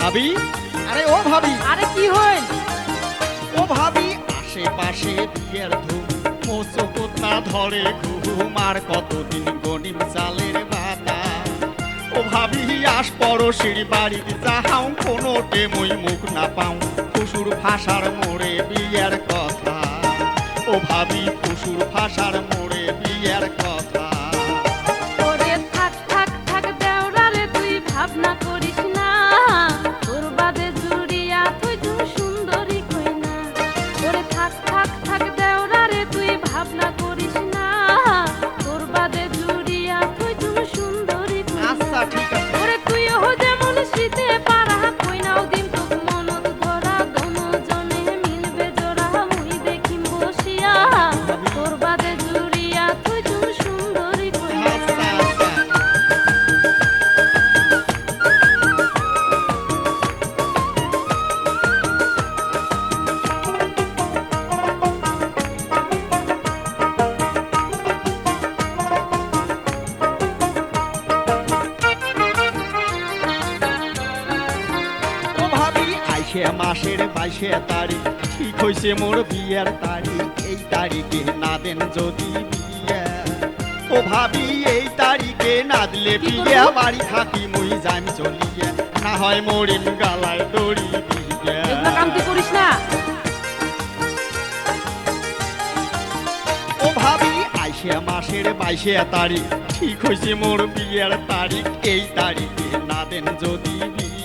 ভাবি? আরে ও ভাবি। আরে কি হয় ও ভাবি আশেপাশে বিয়ের ধুম কোথা ধরে ঘুম আর কতদিন গণিম চালের বাতা। ও ভাবি আস পর সিঁড়ি বাড়ির চাহাও কোনো টেমই মুখ না পাও পশুর ভাষার মোড়ে বিয়ের কথা। ও ভাবি পশুর ভাষার মোড়ে বিয়ের কথা। সুন্দরী কই না আচ্ছা ঠিক আছে আইসে মাসের বাইশে তারিখ। ঠিক হইছে মোর বিয়ের তারিখ। এই তারিখে না দেন যদি বিয়ে। ও ভাবি এই তারিখে না দিলে বিয়ে? বাড়ি থাকি মুই যাইম চলিয়ে। না হয় মরিম গালায় দড়ি করিস না। ও ভাবি আইসে মাসের বাইশে তারিখ। ঠিক হয়েছে মোর বিয়ের তারিখ। এই তারিখে না দেন যদি বিয়ে।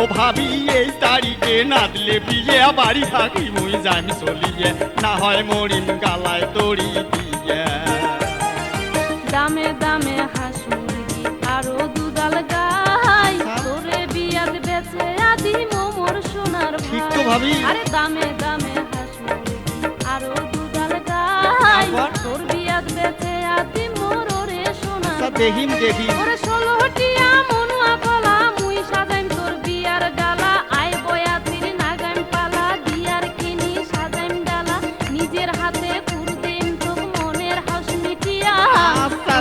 ও ভাবি এই তারিখে না দিলে বিয়ে বাড়ি থাকি মুই জানি চলিয়ে। না হয় মরিম গালায় তড়ি দিয়ে। দামে দামে হাঁস মুরগি আরও দুধাল গাই। তোরে বিয়াত বেচে আদি মোমর সোনার ঠিক তো ভাবি। আরে দামে দামে হাঁস মুরগি আরও দুধাল গাই। তোর বিয়াত বেচে আদি মোর ওরে সোনার তা দেখিম